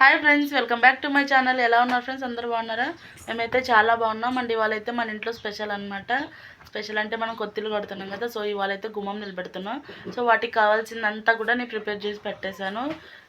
Hi friends welcome back to my channel. ఎలా ఉన్నారు friends? అందరు బాగున్నారా? మేమైతే చాలా బాగున్నాం అండ్. ఇవాళ అయితే మన ఇంట్లో స్పెషల్ అనమాట స్పెషల్ అంటే మనం కొత్తిల్లు కడుతున్నాం కదా సో ఇవాళ అయితే గుమ్మం నిలబెడుతున్నాం. సో వాటికి కావాల్సిందంతా కూడా నేను ప్రిపేర్ చేసి పెట్టేశాను.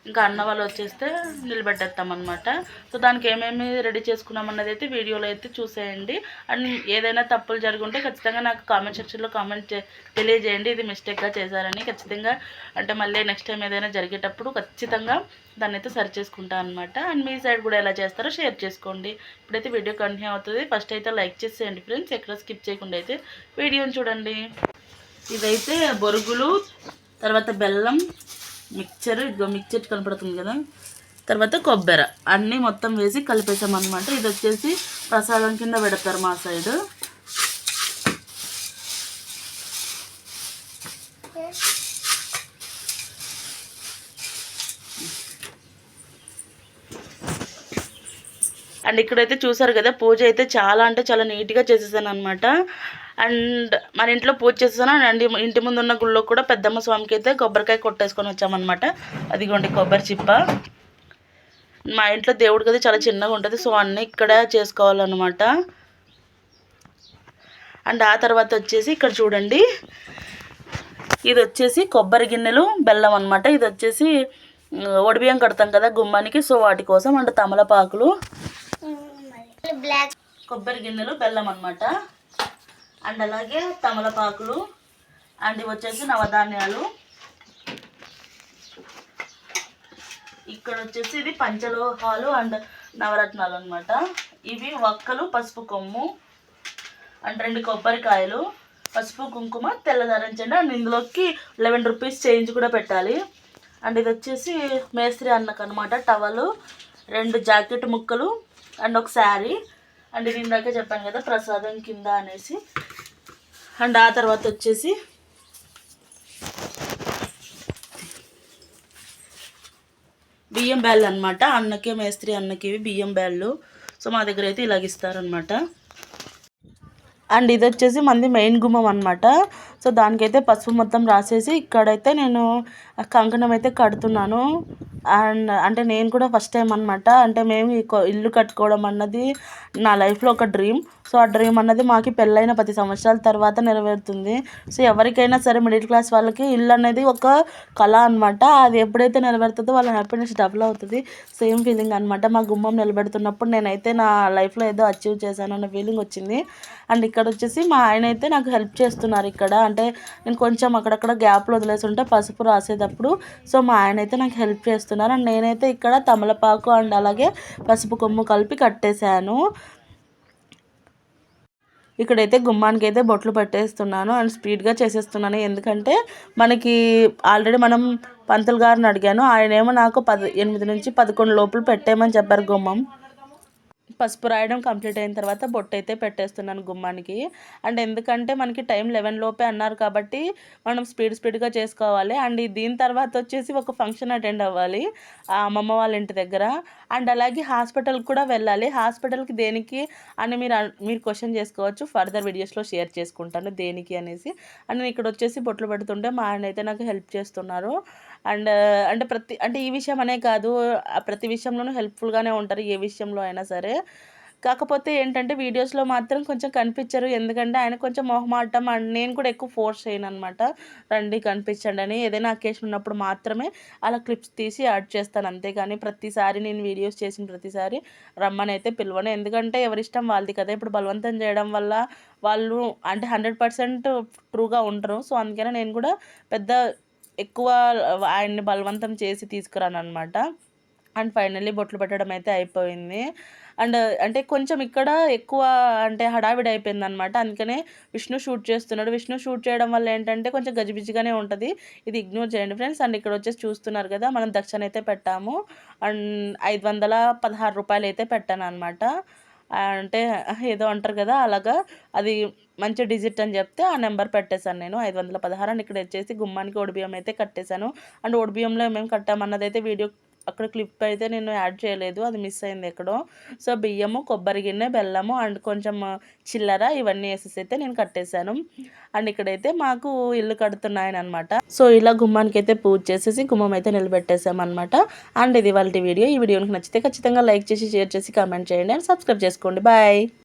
ఇంకా అన్న వాళ్ళు వచ్చేస్తే నిలబెట్టేస్తామన్నమాట. సో దానికి ఏమేమి రెడీ చేసుకున్నాం అన్నది అయితే వీడియోలో అయితే చూసేయండి. అండ్ ఏదైనా తప్పులు జరుగుంటే ఖచ్చితంగా నాకు కామెంట్ సెక్షన్లో కామెంట్ తెలియజేయండి. ఇది మిస్టేక్గా చేశారని ఖచ్చితంగా అంటే మళ్ళీ నెక్స్ట్ టైం ఏదైనా జరిగేటప్పుడు ఖచ్చితంగా దాన్ని అయితే సరి చేసుకుంటా అనమాట అండ్ మీ సైడ్ కూడా ఎలా చేస్తారో షేర్ చేసుకోండి. ఇప్పుడైతే వీడియో కంటిన్యూ అవుతుంది. ఫస్ట్ అయితే లైక్ చేసేయండి ఫ్రెండ్స్. ఎక్కడ స్కిప్ చేయకుండా అయితే వీడియోని చూడండి. ఇదైతే బొరుగులు తర్వాత బెల్లం మిక్చర్ ఇదిగో మిక్చర్ కనపడుతుంది కదా. తర్వాత కొబ్బరి అన్నీ మొత్తం వేసి కలిపేసాం అనమాట ఇది వచ్చేసి ప్రసాదం కింద పెడతారు మా సైడ్. అండ్ ఇక్కడైతే చూసారు కదా పూజ అయితే చాలా అంటే చాలా నీట్గా చేసేసాను అనమాట అండ్ మన ఇంట్లో పూజ చేసేసాను. అండ్ ఇంటి ముందు ఉన్న గుళ్ళో కూడా పెద్దమ్మ స్వామికి అయితే కొబ్బరికాయ కొట్టేసుకొని వచ్చామన్నమాట. అదిగోండి కొబ్బరి చిప్ప. మా ఇంట్లో దేవుడికి అయితే చాలా చిన్నగా ఉంటుంది సో అన్నీ ఇక్కడ చేసుకోవాలన్నమాట. అండ్ ఆ తర్వాత వచ్చేసి ఇక్కడ చూడండి. ఇది వచ్చేసి కొబ్బరి గిన్నెలు బెల్లం అనమాట ఇది వచ్చేసి ఒడిబియ్యం కడతాం కదా గుమ్మానికి సో వాటి కోసం అండ్ తమలపాకులు. బ్లాక్ కొబ్బరి గిన్నెలు బెల్లం అనమాట అండ్ అలాగే తమలపాకులు. అండ్ ఇవి వచ్చేసి నవధాన్యాలు. ఇక్కడ వచ్చేసి ఇది పంచలోహాలు అండ్ నవరత్నాలు అనమాట ఇవి వక్కలు పసుపు కొమ్ము అండ్ రెండు కొబ్బరికాయలు పసుపు కుంకుమ తెల్లదారించండి అండ్ ఇందులోకి లెవెన్ రూపీస్ చేంజ్ కూడా పెట్టాలి. అండ్ ఇది వచ్చేసి మేస్త్రి అన్నకు అనమాట టవలు రెండు జాకెట్ ముక్కలు అండ్ ఒక శారీ. అండ్ ఇది ఇందాక చెప్పాను కదా ప్రసాదం కింద అనేసి. అండ్ ఆ తర్వాత వచ్చేసి బియ్యం బ్యాళ్ళు అనమాట అన్నకే మేస్త్రి అన్నకి బియ్యం బ్యాళ్ళు. సో మా దగ్గర అయితే ఇలాగ ఇస్తారనమాట అండ్ ఇది వచ్చేసి మంది మెయిన్ గుమ్మం అనమాట సో దానికైతే పసుపు మొత్తం రాసేసి ఇక్కడైతే నేను కంకణం అయితే కడుతున్నాను. అండ్ అంటే నేను కూడా ఫస్ట్ టైం అనమాట అంటే మేము ఇల్లు కట్టుకోవడం అన్నది నా లైఫ్లో ఒక డ్రీమ్. సో ఆ డ్రీమ్ అన్నది మాకు పెళ్ళైన పది సంవత్సరాల తర్వాత నెరవేరుతుంది. సో ఎవరికైనా సరే మిడిల్ క్లాస్ వాళ్ళకి ఇల్లు అనేది ఒక కళ అనమాట అది ఎప్పుడైతే నెరవేరుతుందో వాళ్ళ హ్యాపీనెస్ డబుల్ అవుతుంది. సేమ్ ఫీలింగ్ అనమాట మా గుమ్మం నిలబెడుతున్నప్పుడు నేనైతే నా లైఫ్లో ఏదో అచీవ్ చేశాను అన్న ఫీలింగ్ వచ్చింది. అండ్ ఇక్కడ వచ్చేసి మా ఆయన అయితే నాకు హెల్ప్ చేస్తున్నారు ఇక్కడ. అంటే నేను కొంచెం అక్కడక్కడ గ్యాప్లు వదిలేసి ఉంటే పసుపు రాసేటప్పుడు సో మా ఆయన అయితే నాకు హెల్ప్ చేస్తున్నారు. అండ్ నేనైతే ఇక్కడ తమలపాకు అండ్ అలాగే పసుపు కొమ్ము కలిపి కట్టేశాను. ఇక్కడైతే గుమ్మానికి అయితే బొట్లు పెట్టేస్తున్నాను. అండ్ స్పీడ్గా చేసేస్తున్నాను. ఎందుకంటే మనకి ఆల్రెడీ మనం పంతులు గారిని అడిగాను. ఆయన ఏమో నాకు పది ఎనిమిది నుంచి పదకొండు లోపల పెట్టేయమని చెప్పారు గుమ్మం. పసుపు రాయడం కంప్లీట్ అయిన తర్వాత బొట్టు అయితే పెట్టేస్తున్నాను గుమ్మానికి. అండ్ ఎందుకంటే మనకి టైం లెవెన్ లోపే అన్నారు కాబట్టి మనం స్పీడ్ స్పీడ్గా చేసుకోవాలి. అండ్ దీని తర్వాత వచ్చేసి ఒక ఫంక్షన్ అటెండ్ అవ్వాలి అమ్మమ్మ వాళ్ళ ఇంటి దగ్గర. అండ్ అలాగే హాస్పిటల్కి కూడా వెళ్ళాలి. హాస్పిటల్కి దేనికి అని మీరు మీరు క్వశ్చన్ చేసుకోవచ్చు. ఫర్దర్ వీడియోస్లో షేర్ చేసుకుంటాను దేనికి అనేసి. అండ్ నేను ఇక్కడ వచ్చేసి బొట్లు పెడుతుంటే మా ఆయన అయితే నాకు హెల్ప్ చేస్తున్నారు. అండ్ అంటే ప్రతి అంటే ఈ విషయం అనే కాదు. ప్రతి విషయంలోనూ హెల్ప్ఫుల్గానే ఉంటారు ఏ విషయంలో అయినా సరే. కాకపోతే ఏంటంటే వీడియోస్లో మాత్రం కొంచెం కనిపించరు. ఎందుకంటే ఆయన కొంచెం మొహమాటం అండ్ నేను కూడా ఎక్కువ ఫోర్స్ చేయను అనమాట రండి కనిపించండి అని ఏదైనా అకేషన్ ఉన్నప్పుడు మాత్రమే అలా క్లిప్స్ తీసి యాడ్ చేస్తాను అంతేగాని ప్రతిసారి నేను వీడియోస్ చేసిన ప్రతిసారి రమ్మని అయితే పిలవను. ఎందుకంటే ఎవరిష్టం వాళ్ళది కదా. ఇప్పుడు బలవంతం చేయడం వల్ల వాళ్ళు అంటే హండ్రెడ్ పర్సెంట్ ట్రూగా ఉండరు. సో అందుకనే నేను కూడా పెద్ద ఎక్కువ ఆయన్ని బలవంతం చేసి తీసుకురాను అనమాట అండ్ ఫైనల్లీ బొట్లు పెట్టడం అయితే అయిపోయింది. అండ్ అంటే కొంచెం ఇక్కడ ఎక్కువ అంటే హడావిడి అయిపోయింది అనమాట అందుకనే విష్ణు షూట్ చేస్తున్నాడు. విష్ణు షూట్ చేయడం వల్ల ఏంటంటే కొంచెం గజిబిజిగానే ఉంటుంది. ఇది ఇగ్నోర్ చేయండి ఫ్రెండ్స్. అండ్ ఇక్కడ వచ్చేసి చూస్తున్నారు కదా మనం దక్షిణ అయితే పెట్టాము. అండ్ ఐదు వందల పదహారు రూపాయలు అయితే పెట్టాను అనమాట అంటే ఏదో అంటారు కదా అలాగా. అది మంచి డిజిట్ అని చెప్తే ఆ నెంబర్ పెట్టేశాను నేను. ఐదు వందల పదహారు అండ్ ఇక్కడ వచ్చేసి గుమ్మానికి ఒడిబియ్యం అయితే కట్టేశాను. అండ్ ఓడిబియ్యంలో మేము కట్టామన్నది అయితే వీడియో అక్కడ క్లిప్ అయితే నేను యాడ్ చేయలేదు అది మిస్ అయింది ఎక్కడో. సో బియ్యము కొబ్బరి గిన్నె బెల్లము అండ్ కొంచెం చిల్లర ఇవన్నీ వేసేసి అయితే నేను కట్టేశాను. అండ్ ఇక్కడైతే మాకు ఇల్లు కడుతున్నాయని అనమాట సో ఇలా గుమ్మానికి అయితే పూజ చేసేసి గుమ్మం అయితే నిలబెట్టేసామన్నమాట అండ్ ఇది వాళ్ళ వీడియో. ఈ వీడియోకి నచ్చితే ఖచ్చితంగా లైక్ చేసి షేర్ చేసి కామెంట్ చేయండి అండ్ సబ్స్క్రైబ్ చేసుకోండి. బాయ్!